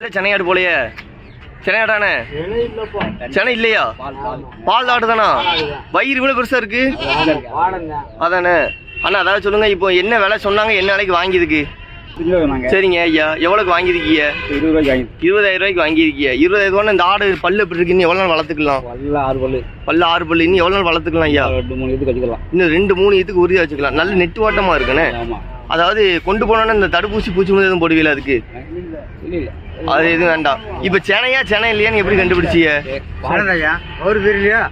இல்ல சென்னையாடு போலையே. சென்னையாடானே சென்னை இல்லையா? பால் ஆடு தானா? வயிறு இவ்வளவு பெருசா இருக்கு? அதானே. அண்ணா அதாவது சொல்லுங்க இப்போ என்ன விலை சொன்னாங்க என்ன விலைக்கு வாங்கியதுக்கு சரிங்க ஐயா. எவ்வளவுக்கு வாங்கியிருக்கீங்க? இருபதாயிரம் ரூபாய்க்கு வாங்கியிருக்கீங்க. இருபதாயிரம் ரூபாய் இந்த ஆடு பல்லு எப்படி இருக்குன்னு எவ்வளவு நாள் வளர்த்துக்கலாம்? பல்லு ஆறு பல்லு. இன்னும் எவ்வளவு நாள் வளர்த்துக்கலாம் ஐயா? இன்னும் ரெண்டு மூணு இதுக்கு உறுதியா வச்சுக்கலாம். நல்ல நெட்டு ஓட்டமா இருக்குண்ணே அதாவது கொண்டு போனோன்னா இந்த தடுப்பூசி பூச்சி மருந்து எதுவும் போடுவீங்களா அதுக்கு? அது எதுவும் வேண்டாம். இப்போ சென்னையா சென்னை இல்லையான்னு எப்படி கண்டுபிடிச்சீங்க அவர் பேர் இல்லையா?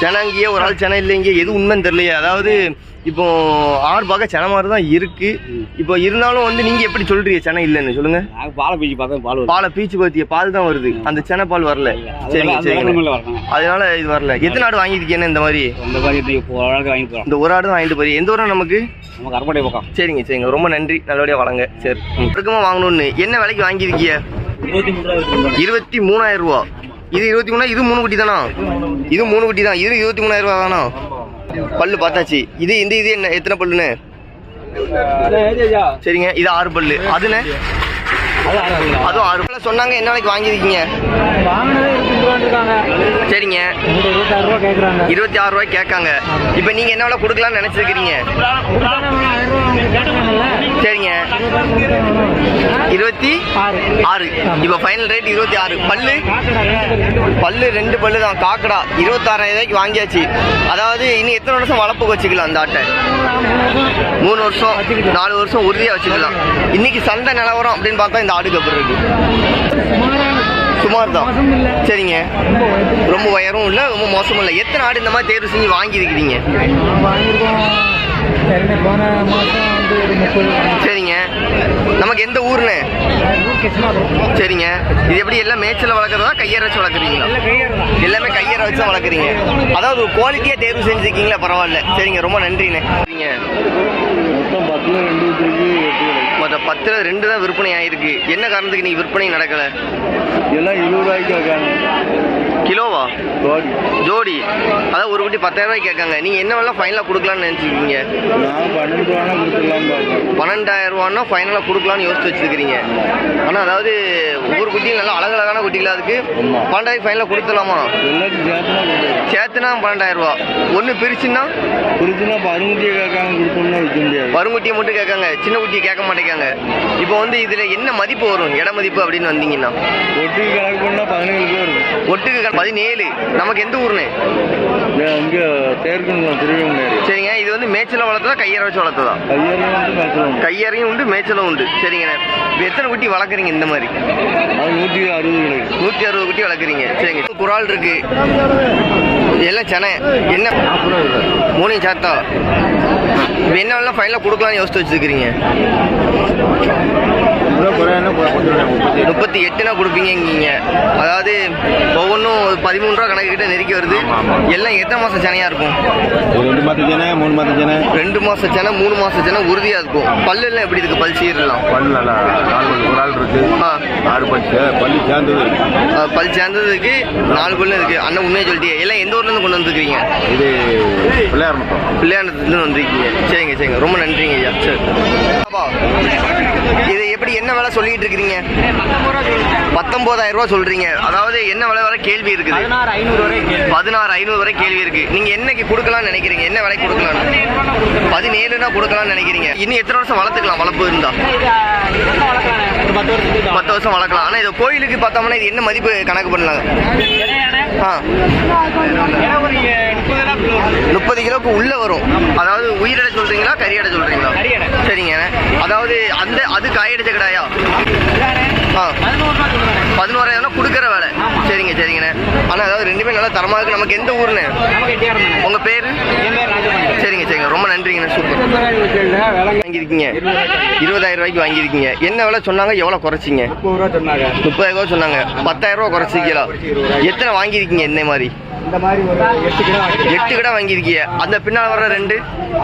செனங்கிய ஒரு ஆள் சென்னை இல்லைங்க எது உண்மைன்னு தெரியலையே. அதாவது இப்போ ஆறு பார்க்க சென்னை மாதிரி தான் இருக்கு. இப்போ இருந்தாலும் வந்து நீங்க எப்படி சொல்றீங்க சென்னை இல்லைன்னு? சொல்லுங்க. பாலை பீச்சு பார்த்தா பால் பாலை பீச்சு பத்திய பால் தான் வருது. அந்த சென்னை பால் வரல. சரிங்க சரிங்க. அதனால இது வரல. எத்தனை ஆடு வாங்கியிருக்கீங்க இந்த மாதிரி? இந்த மாதிரி இப்போ ஒரு ஆளுக்கு வாங்கி போகிறோம் இந்த ஒரு ஆடு தான் வாங்கிட்டு போறீங்க. எந்த ஊரம் நமக்கு? நமக்கு அரைப்படை பக்கம். சரிங்க சரிங்க. ரொம்ப நன்றி. நல்லபடியா வளங்க. சரி. இருக்குமா வாங்கணும்னு. என்ன விலைக்கு வாங்கியிருக்கீங்க இருபத்தி மூணு ரூபா இருபத்தி மூணாயிரம் ரூபா. இது இருபத்தி மூணா இது மூணு குட்டி தானா? இது மூணு குட்டி தான். இது இருபத்தி மூணாயிரம் ரூபா தானா? பல்லு பார்த்தாச்சு. இது இந்த இது என்ன? எத்தனை பல்லுன்னு? சரிங்க இது ஆறு பல்லு. அதுன்னு அதுவும் ஆறு பல்ல. சொன்னாங்க என்ன வாங்கியிருக்கீங்க? சரிங்க. இருபத்தி ஆறு ரூபாய்க்கு கேட்காங்க. இப்போ நீங்க என்ன கொடுக்கலாம்னு நினைச்சிருக்கிறீங்க? சரிங்க. இருபத்தி ஆறு. இப்போ ஃபைனல் ரேட் இருபத்தி ஆறு. பல்லு? பல்லு ரெண்டு பல்லு தான். காக்கடா இருபத்தாறாயிரம் ரூபாய்க்கு வாங்கியாச்சு. அதாவது இன்னும் எத்தனை வருஷம் வளர்ப்புக்கு வச்சுக்கலாம் அந்த ஆட்டை? மூணு வருஷம் நாலு வருஷம் உறுதியாக வச்சுக்கலாம். இன்னைக்கு சந்தை நிலவரம் அப்படின்னு பார்த்தா இந்த ஆடு கப்பர் இருக்கு. சுமார் தான் சரிங்க ரொம்ப உயரும் இல்லை ரொம்ப மோசமும் இல்லை எத்தனை ஆடு இந்த மாதிரி தேர்வு செஞ்சு வாங்கியிருக்கிறீங்க சரிங்க நமக்கு எந்த ஊர்னு சரிங்க இது எப்படி எல்லாம் மேய்ச்சல வளர்க்குறதா கையற வச்சு வளர்க்குறீங்களா எல்லாமே கையற வச்சு தான் வளர்க்குறீங்க அதாவது ஒரு குவாலிட்டியா தேர்வு செஞ்சுருக்கீங்களா பரவாயில்ல சரிங்க ரொம்ப நன்றிண்ணே சரிங்க மொத்தம் பத்தில் ரெண்டு பத்துல ரெண்டு தான் விற்பனை ஆயிருக்கு. என்ன காரணத்துக்கு நீ விற்பனை நடக்கல? எல்லாம் இருபது ரூபாய்க்கு கேட்காங்க கிலோவா? ஜோடி. அதாவது ஒரு குட்டி பத்தாயிரம் ரூபாய்க்கு கேட்காங்க. நீங்க என்ன வேலை ஃபைனலாக கொடுக்கலாம்னு நினைச்சிருக்கீங்க? நான் பன்னெண்டு கொடுத்துடலாம் பன்னெண்டாயிரம் ரூபான்னா ஃபைனலாக கொடுக்கலாம்னு யோசிச்சு வச்சிருக்கிறீங்க. ஆனால் அதாவது ஒவ்வொரு குட்டியும் நல்லா அழகழகான குட்டிகளா அதுக்கு ஆமா. பன்னெண்டாயிரம் ஃபைனலாக கொடுத்துடலாமா? சேர்த்துனா பன்னெண்டாயிரம் ரூபா ஒன்று பிரிச்சுன்னா? பிடிச்சுன்னா பருங்குட்டியை கேட்காங்க கொடுத்தோம்னா விற்க முடியாது வறுங்குட்டியை மட்டும் கேட்காங்க. சின்ன குட்டியை கேட்க மாட்டேங்காங்க. இப்போ வந்து இதில் என்ன மதிப்பு வரும்? இட மதிப்பு அப்படின்னு வந்தீங்கன்னா? ஒட்டுக்கு கணக்கு பண்ணால் பதினேழு ரூபா இருக்கும். ஒட்டுக்கு க- பதினேழு. நமக்கு எந்த ஊர்னு இங்கே தேர்க்கணும் திருவிழாரு சரிங்க இது வந்து மேய்ச்சல வளர்த்ததா கையற வச்சு வளர்த்ததா? கையறையும் உண்டு. மேய்ச்சலும் உண்டு. இப்போ எத்தனை குட்டி வளர்க்குறீங்க இந்த மாதிரி? நூற்றி அறுபது நூற்றி அறுபது குட்டி வளர்க்குறீங்க. சரிங்க குரால் இருக்கு. எல்லாம் சென்னை என்ன? மூணையும் சேர்த்தா? இப்போ என்ன ஃபைனலாக கொடுக்கலாம்னு யோசிச்சு வச்சுருக்கிறீங்க. முப்பத்தி எட்டுனா கொடுப்பீங்கங்க அதாவது ஒவ்வொன்றும் பதிமூணு ரூபா கணக்கு கிட்ட நெருக்கி வருது. எல்லாம் எத்தனை மாதம் சென்னையாக இருக்கும்? ரெண்டு மாதம் ஜன மூணு மாதம் ஜன ரெண்டு மாதம் சென்னை மூணு மாதம் சென்னை உறுதியாக இருக்கும். பல்லு எல்லாம் எப்படி இருக்கு? பல் சீரெல்லாம் பல்லு நல்லா ஒரு ஆள் இருக்கு. ஆறு பல்லு பல்லு சேர்ந்தது. பல் சேர்ந்தது இருக்கு நாலு பல்லு இருக்கு. அண்ணன் உண்மையை சொல்லிட்டீங்க எல்லாம் எந்த ஊர்லேருந்து கொண்டு வந்துருக்கீங்க இது பிள்ளையார் பிள்ளையாண்டத்துலேருந்து வந்திருக்கீங்க. சரிங்க சரிங்க. ரொம்ப நன்றிங்க ஐயா சரி இது எப்படி என்ன விலை சொல்லிட்டு இருக்கிறீங்க பத்தொன்பதாயிரம் ரூபா சொல்றீங்க. அதாவது என்ன விலை வரை கேள்வி இருக்குது? பதினாறு ஐநூறு வரை பதினாறு ஐநூறு வரை கேள்வி இருக்கு. நீங்க என்னைக்கு கொடுக்கலாம்னு நினைக்கிறீங்க? என்ன விலை கொடுக்கலாம் பதினேழுனா கொடுக்கலாம்னு நினைக்கிறீங்க. இன்னும் எத்தனை வருஷம் வளர்த்துக்கலாம்? வளர்ப்பு இருந்தா. பத்து வருஷம் வளர்க்கலாம். ஆனா இது கோயிலுக்கு பார்த்தோம்னா இது என்ன மதிப்பு கணக்கு பண்ணலாங்க? ஆ. முப்பது கிலோக்கு உள்ள வரும். அதாவது உயிரிட சொல்றீங்களா கறியடை சொல்றீங்களா. சரிங்க. அதாவது அந்த அது காயடிச்ச கடாயா? ஆ. பதினோராயிரம் கொடுக்குற வேலை. சரிங்க சரிங்கண்ணே ஆனால் அதாவது ரெண்டுமே நல்லா தரமாக இருக்கு. நமக்கு எந்த ஊருண்ணே உங்க பேரு? சரிங்க சரிங்க. ரொம்ப நன்றிங்கண்ணே சூப்பர். வாங்கியிருக்கீங்க. இருபதாயிரம் ரூபாய்க்கு வாங்கியிருக்கீங்க. என்ன விலை சொன்னாங்க? எவ்வளோ குறைச்சிங்க? முப்பதாயிரம் ரூபா சொன்னாங்க. பத்தாயிரம் ரூபா குறைச்சிங்களா எத்தனை வாங்கியிருக்கீங்க? என்ன மாதிரி? இந்த மாதிரி ஒரு எட்டு எட்டு கடை வாங்கியிருக்கீங்க அந்த பின்னால் வர்ற ரெண்டு?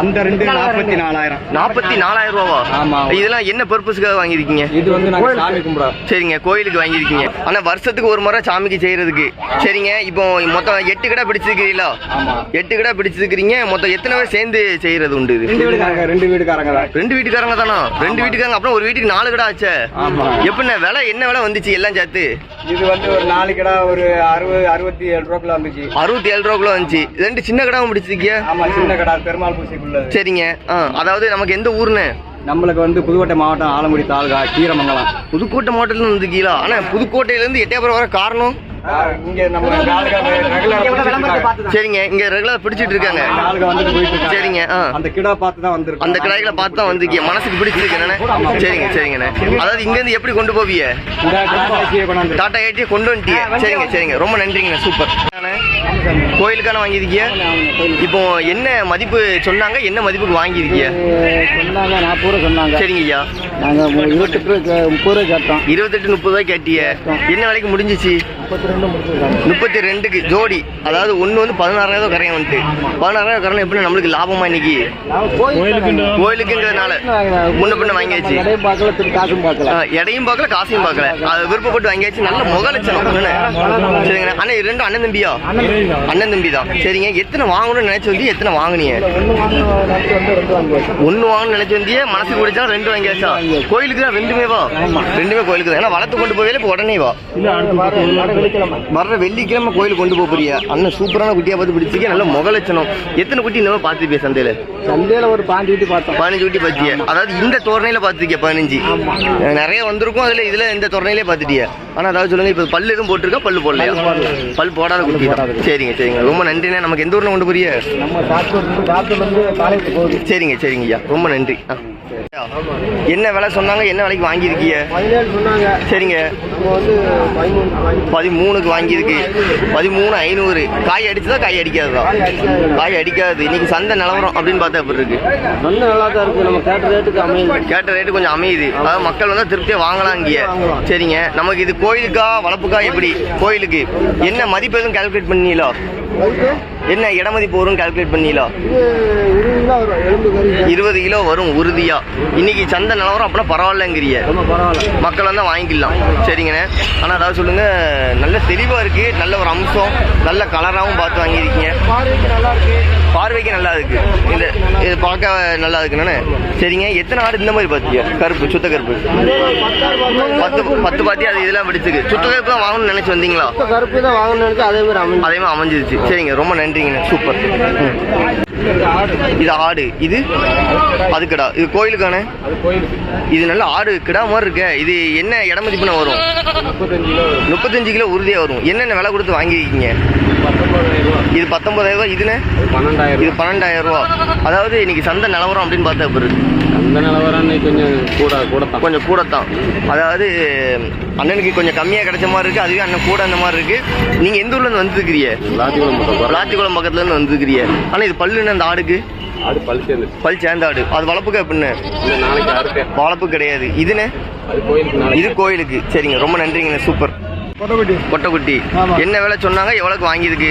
அந்த ரெண்டு நாற்பத்தி நாலாயிரம் நாற்பத்தி நாலாயிரம் ரூபாவா? ஆமா. இதெல்லாம் என்ன பர்பஸ்க்காக வாங்கியிருக்கீங்க? இது வந்து நாங்கள் சாமி கும்பிடுறோம் சரிங்க கோயிலுக்கு வாங்கியிருக்கீங்க. ஆனா வருஷத்துக்கு ஒரு முறை சாமிக்கு செய்யறதுக்கு. சரி சரிங்க இப்போ மொத்தம் எட்டு கடை பிடிச்சிருக்கிறீங்களா? எட்டு கடை பிடிச்சிருக்கிறீங்க மொத்தம் எத்தனை பேர் சேர்ந்து செய்யறது உண்டு ரெண்டு வீடுக்காரங்க ரெண்டு வீடுக்காரங்க தான். ரெண்டு வீட்டுக்காரங்க தானா? ரெண்டு வீட்டுக்காரங்க அப்புறம் ஒரு வீட்டுக்கு நாலு கடை ஆச்சே? ஆமா. எப்படிண்ணே விலை என்ன விலை வந்துச்சு எல்லாம் சேர்த்து? இது வந்து ஒரு நாலு கடை ஒரு அறுபது அறுபத்தி ஏழு ரூபாய்க்குள்ள வந்துச்சு. அறுபத்தி ஏழு ரூபாக்குள்ள வந்துச்சு. ரெண்டு சின்ன கடாவும் பிடிச்சிருக்கியா? ஆமா சின்ன கடை பெருமாள் பூசிக்குள்ளது. சரிங்க. ஆ அதாவது நமக்கு எந்த ஊர்னு? நம்மளுக்கு வந்து புதுக்கோட்டை மாவட்டம் ஆலங்குடி தாலுகா கீரமங்கலம். புதுக்கோட்டை மாவட்டத்துல இருந்து வந்துருக்கீங்களா? ஆனா புதுக்கோட்டையில இருந்து எட்டயபுரம் வர காரணம்? இங்க நம்ம ஆளுங்க ரெகுலர் சரிங்க இங்க ரெகுலர் பிடிச்சிட்டு இருக்காங்க. சரிங்க அந்த கிடா பார்த்து தான் வந்திருக்கோம் அந்த கடாய்களை பார்த்து தான் வந்திருக்கீங்க. மனசுக்கு பிடிச்சிருக்கு என்னண்ணே சரிங்க சரிங்கண்ணே அதாவது இங்க இருந்து எப்படி கொண்டு கொண்டாந்து டாடா ஏட்டி கொண்டு வந்துட்டீங்க சரிங்க சரிங்க. ரொம்ப நன்றிங்கண்ணே. சூப்பர். கோயிலுக்கான வாங்கியிருக்கீங்க இப்போ என்ன மதிப்பு சொன்னாங்க? என்ன மதிப்புக்கு வாங்கியிருக்கீங்க சொன்னாங்க நாற்பது ரூபா சொன்னாங்க. சரிங்க ஐயா. நாங்க இருபத்தெட்டு ரூபா முப்பது ரூபா கேட்டோம். இருபத்தெட்டு முப்பது ரூபாய் கேட்டிய. என்ன விலைக்கு முடிஞ்சிச்சு? முப்பத்தி முப்பத்தி ரெண்டுக்கு ஜோடி அதாவது ஒன்று வந்து பதினாறாயிரம் கரையம் வந்துட்டு பதினாறாயிரம் கரையம் எப்படி நம்மளுக்கு லாபமா இன்னைக்கு கோயிலுக்குங்கிறதுனால முன்ன பின்ன வாங்கியாச்சு எடையும் பார்க்கல காசையும் பார்க்கல அது விருப்பப்பட்டு வாங்கியாச்சு நல்ல முகலட்சணம் என்னண்ணே? சரிங்க அண்ணா இது ரெண்டும் அண்ணன் தம்பியா அண்ணன் தம்பி தான் சரிங்க எத்தனை வாங்கணும்னு நினைச்சு வந்து எத்தனை வாங்குனீங்க ஒன்று ஒன்று வாங்கணும்னு நினைச்சு வந்தியே மனசுக்கு பிடிச்சா ரெண்டு வாங்கியாச்சா கோயிலுக்கு தான் ரெண்டுமே வா ரெண்டுமே கோயிலுக்கு தான் ஏன்னா வளர்த்து கொண்டு போவே இப்போ உடனே வா வெள்ளிக்கிழமை. வர்ற வெள்ளிக்கிழமை கோயிலுக்கு கொண்டு போக போறியா? அண்ணன் சூப்பரான குட்டியா பார்த்து பிடிச்சிக்க நல்ல முகலட்சணம். எத்தனை குட்டி இந்த மாதிரி பார்த்துருப்பிய சந்தையில? சந்தையில ஒரு பாஞ்சு வீட்டு பார்த்தோம். பதினஞ்சு குட்டி பார்த்திய? அதாவது இந்த தோரணையில பார்த்துருக்கிய பதினஞ்சு? நிறைய வந்திருக்கும். அதுல இதுல இந்த தோரணையிலே பார்த்துட்டிய? ஆனா அதாவது சொல்லுங்க இப்போ பல்லு எதுவும் போட்டிருக்கா? பல்லு போடலையா? பல் போடாத குட்டி சரிங்க சரிங்க. ரொம்ப நன்றிண்ணே. நமக்கு எந்த ஊர்ல கொண்டு போறிய சரிங்க சரிங்க ஐயா ரொம்ப நன்றி. ஆ. என்ன விலை சொன்னாங்க? என்ன விலைக்கு வாங்கியிருக்கீங்க? சரிங்க. பதிமூணுக்கு வாங்கியிருக்கு. பதிமூணு ஐநூறு. காய் அடிச்சதா காய் அடிக்காததா? காய் அடிக்காது. இன்னைக்கு சந்தை நிலவரம் அப்படின்னு பார்த்தா எப்படி இருக்கு? நல்ல நல்லா தான் இருக்கு. நம்ம கேட்ட ரேட்டுக்கு அமையுது. கேட்ட ரேட்டு கொஞ்சம் அமையுது. அதாவது மக்கள் வந்து திருப்தியா வாங்கலாம் இங்க சரிங்க. நமக்கு இது கோயிலுக்கா வளர்ப்புக்கா எப்படி? கோயிலுக்கு. என்ன மதிப்பு எதுவும் கால்குலேட் பண்ணீங்களா என்ன இட மதிப்பு வரும். கால்குலேட் பண்ணீங்களா இது இருபது கிலோ வரும் உறுதியா. இன்னைக்கு சந்தை நிலவரம் அப்படின்னா பரவாயில்லங்கிறிய மக்கள் வந்து வாங்கிக்கலாம். சரிங்கண்ணே. ஆனால் அதாவது சொல்லுங்க நல்ல தெளிவாக இருக்கு நல்ல ஒரு அம்சம் நல்ல கலராகவும் பார்த்து வாங்கியிருக்கீங்க. பார்வைக்கு நல்லா இருக்கு. இந்த இது பார்க்க நல்லா இருக்குண்ணே. சரிங்க எத்தனை ஆடு இந்த மாதிரி பார்த்தீங்க கருப்பு சுத்த கருப்பு. பத்து பத்து பாத்தி அது இதெல்லாம் பிடிச்சிருக்கு. சுத்த கருப்பு தான் வாங்கணும்னு நினைச்சு வந்தீங்களா? கருப்பு தான் வாங்கணும்னு நினைச்சு அதே மாதிரி அதே மாதிரி அமைஞ்சிருச்சு. சரிங்க ரொம்ப நன்றிங்கண்ணே சூப்பர். இது ஆடு. இது? அது இது கோயிலுக்கான? இது நல்ல ஆடு கிடா மாதிரி இருக்கே. இது என்ன இட மதிப்புனா வரும்? முப்பத்தஞ்சு கிலோ. உறுதியாக வரும். என்னென்ன விலை கொடுத்து வாங்கியிருக்கீங்க? இது பத்தொன்பதாயிரம் ரூபாய் இதுன்னு பன்னெண்டாயிரம் இது பன்னெண்டாயிரம் ரூபா. அதாவது இன்னைக்கு சந்தை நிலவரம் அப்படின்னு பார்த்தா எப்படி அந்த நிலவரம் கொஞ்சம் கூட கூட தான் கொஞ்சம் கூட தான் அதாவது அண்ணனுக்கு கொஞ்சம் கம்மியாக கிடைச்ச மாதிரி இருக்கு அதுவே அண்ணன் கூட அந்த மாதிரி இருக்கு. நீங்க எந்த ஊர்ல இருந்து வந்துருக்கிறீ விளாத்திக்குளம் பக்கத்துல இருந்து வந்துருக்கிறீ ஆனா இது பல்லுன்னு அந்த ஆடுக்கு? ஆடு சேர்ந்துச்சு பல் சேர்ந்த ஆடு. அது வளர்ப்புக்கு எப்படின்னு இந்த நாளைக்கு வளர்ப்பு கிடையாது. இதுன்னு இது கோயிலுக்கு. சரிங்க ரொம்ப நன்றிங்கண்ணே. சூப்பர். கொட்டைக்குட்டி ஆமா. என்ன விலை சொன்னாங்க? எவ்வளவுக்கு வாங்கியிருக்கு?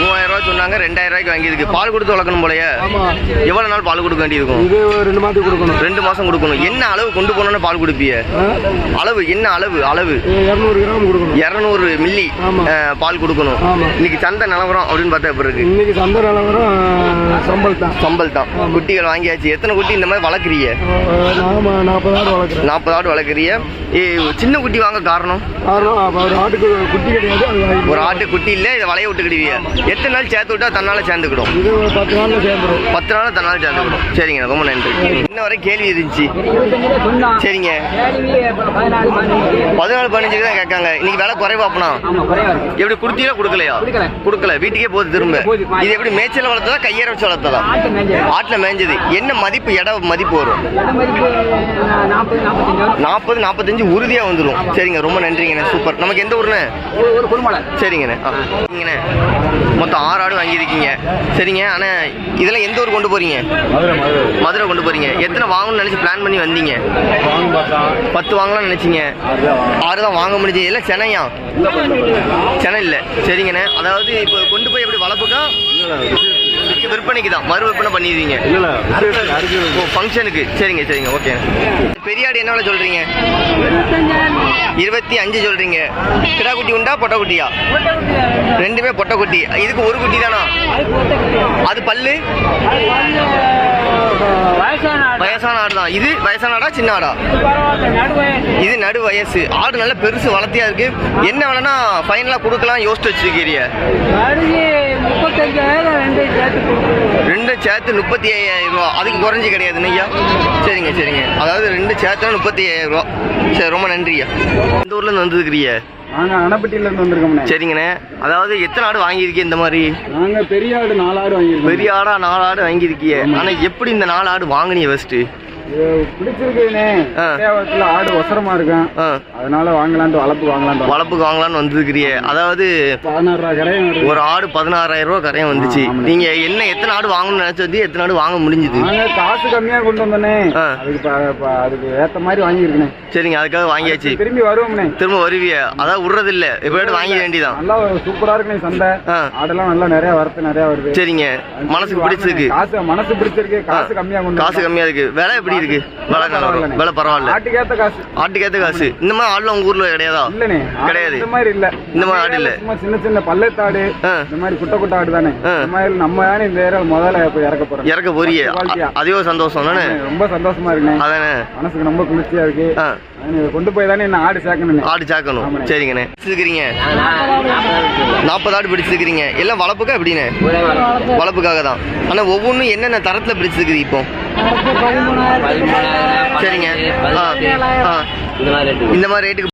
மூவாயிரம் ரூபாய் சொன்னாங்க ரெண்டாயிரம் ரூபாய்க்கு வாங்கியிருக்கு. பால் கொடுத்து வளர்க்கணும் போலயே. எவ்வளவு நாள் பால் கொடுக்க வேண்டியிருக்கும் ரெண்டு மாதத்துக்கு கொடுக்கணும். ரெண்டு மாசம் கொடுக்கணும். என்ன அளவு கொண்டு போனோம்னு பால் கொடுப்பிய? அளவு என்ன அளவு அளவு? இரநூறு மில்லி பால் கொடுக்கணும். இன்னைக்கு சந்தை நிலவரம் அப்படின்னு பார்த்தா எப்படி இருக்கு? இன்னைக்கு சந்தை நிலவரம் சம்பள் தான். சம்பல் தான். குட்டிகள் வாங்கியாச்சு. எத்தனை குட்டி இந்த மாதிரி வளர்க்குறீங்க? நாற்பது ஆடு வளர்க்குறீங்க. சின்ன குட்டி வாங்க காரணம் காரணம் ஒரு ஆட்டுக்கு குட்டி கிடையாது அது வாங்கி- ஒரு ஆட்டு குட்டி இல்ல இதை வளைய விட்டுக்கிடுவீங்க எத்தனை நாள் சேர்த்து விட்டா தன்னால சேர்ந்துக்கிடும். இது ஒரு பத்து நாள்ல சேர்ந்துடும் பத்து நாள் தன்னால சேர்ந்துக்கிடும். சரிங்க ரொம்ப நன்றி. இன்ன வரை கேள்வி இருந்துச்சு. சரிங்க. பதினாலு பதினஞ்சுக்கு தான் கேட்காங்க. இன்னைக்கு விலை குறைவாப்பனா எப்படி கொடுத்தீங்களா கொடுக்கலையா? கொடுக்கல. வீட்டுக்கே போகுது திரும்ப. இது எப்படி மேய்ச்சல் வளர்த்ததா கையேற வச்சு வளர்த்ததா? ஆட்டுல மேய்ஞ்சது. என்ன மதிப்பு இட மதிப்பு வரும்? நாற்பது நாற்பத்தஞ்சு உறுதியா வந்துடும் சரிங்க ரொம்ப நன்றிங்கண்ணே சூப்பர். நமக்கு எந்த ஊருண்ணே சரிங்கண்ணே. ஆ சரிங்கண்ணே. மொத்தம் ஆறு ஆடு வாங்கியிருக்கீங்க. சரிங்க ஆனா இதெல்லாம் எந்த ஊர் கொண்டு போறீங்க? மதுரை கொண்டு போறீங்க. எத்தனை வாங்கணும்னு நினைச்சு பிளான் பண்ணி வந்தீங்க? பத்து வாங்கலாம்னு நினைச்சீங்க. ஆறு தான் வாங்க முடிஞ்சு எல்லாம் சென்னையா? சென்னை இல்லை. சரிங்கண்ணே. அதாவது இப்போ கொண்டு போய் எப்படி வளர்ப்புக்கா? விற்பனைக்கு தான் மறு விற்பனை பண்ணிடுவீங்க இல்ல ஓ ஃபங்க்ஷனுக்கு சரிங்க சரிங்க ஓகே பெரிய ஆடு என்ன விலை சொல்றீங்க? இருபத்தி அஞ்சு சொல்றீங்க. கிடா குட்டி உண்டா பொட்டை குட்டியா ரெண்டுமே பொட்டை குட்டி இதுக்கு ஒரு குட்டி தானா? அது பல்லு? வயசான ஆடு தான். இது வயசான ஆடா சின்ன ஆடா? இது நடு வயசு. ஆடு நல்ல பெருசு வளர்த்தியா இருக்கு. என்ன வேலைன்னா ஃபைனலா கொடுக்கலாம் யோசிச்சு வச்சிருக்கீங்க. ரெண்டு சேர்த்து முப்பத்தி ஐயாயிரம் ரூபா. அதுக்கு குறைஞ்சி கிடையாது ஐயா சரிங்க சரிங்க. அதாவது ரெண்டு சேர்த்து முப்பத்தி ஐயாயிரம் ரூபா. சரி ரொம்ப நன்றியா இந்த ஊர்ல இருந்து வந்துருக்கிறீங்க? நாங்க அணப்பட்டியில இருந்து வந்திருக்கோம்ண்ணே சரிங்கண்ணே. அதாவது எத்தனை ஆடு வாங்கியிருக்கீங்க இந்த மாதிரி? நாங்க பெரிய ஆடு நாலு ஆடு வாங்கியிருக்கோம் பெரிய ஆடா நாலு ஆடு வாங்கியிருக்கீங்க. ஆனா எப்படி இந்த நாலு ஆடு வாங்கினீங்க ஃபர்ஸ்ட் ஆடு ஒசரமா இருக்கும். அதனால வாங்கலான்ட்டு வளர்ப்பு வாங்கலான்ட்டு வளர்ப்புக்கு வாங்கலாம்னு வந்துருக்கிறீ அதாவது. ஒரு ஆடு பதினாறாயிரம் ரூபா கரையம் வந்துச்சு. நீங்க என்ன எத்தனை ஆடு வாங்கணும்னு நினைச்சது எத்தனை ஆடு வாங்க முடிஞ்சது? காசு கம்மியா கொண்டு வந்தோண்ணே ஆ. அதுக்கு அதுக்கு ஏத்த மாதிரி வாங்கியிருக்கேன். சரிங்க அதுக்காக வாங்கியாச்சு. திரும்பி வருவோம்ண்ணே திரும்ப வருவிய? அதாவது விடுறது இல்ல எப்படியாட்டு வாங்கிட வேண்டியதான் நல்லா சூப்பரா இருக்குண்ணே சந்தை. ஆடெல்லாம் நல்லா நிறைய வரத்து நிறைய வருது. சரிங்க. மனசுக்கு பிடிச்சிருக்கு. காசு மனசு பிடிச்சிருக்கு. காசு கம்மியா காசு கம்மியா இருக்கு. விலை எப்படி? இருக்கு. விலை நல்லா வரும். விலை பரவாயில்ல. ஆட்டுக்கேத்த காசு. ஆட்டுக்கேத்த காசு. இந்த மாதிரி ஆடுலாம் உங்க ஊர்ல கிடையாதா? இல்லனே கிடையாது. இந்த மாதிரி இல்ல. இந்த மாதிரி ஆடு இல்ல. சும்மா சின்ன சின்ன பள்ளத்தாடு. இந்த மாதிரி குட்டை குட்டை ஆடு தானே. இந்த மாதிரி நம்ம தானே இந்த ஏரியா முதல்ல இப்ப இறக்க போறோம் இறக்க போறிய. குவாலிட்டியா. அதே ஒரு சந்தோஷம் தானே? ரொம்ப சந்தோஷமா இருக்குண்ணே. அதானே. மனசுக்கு ரொம்ப குளிர்ச்சியா இருக்கு. கொண்டு போய் தானே என்ன ஆடு சேர்க்கணும் ஆடு சாக்கணும் ஆமாண்ணே. சரிங்கண்ணே. பிடிச்சிருக்கிறீங்க? நாற்பது ஆடு பிடிச்சிருக்கிறீங்க. எல்லாம் வளர்ப்புக்கா எப்படிண்ணே? வளர்ப்புக்காக தான். ஆனா ஒவ்வொன்றும் என்னென்ன தரத்துல பிடிச்சிருக்குது இப்போ? சரிங்க. இந்த மாதிரி ரேட்டுக்கு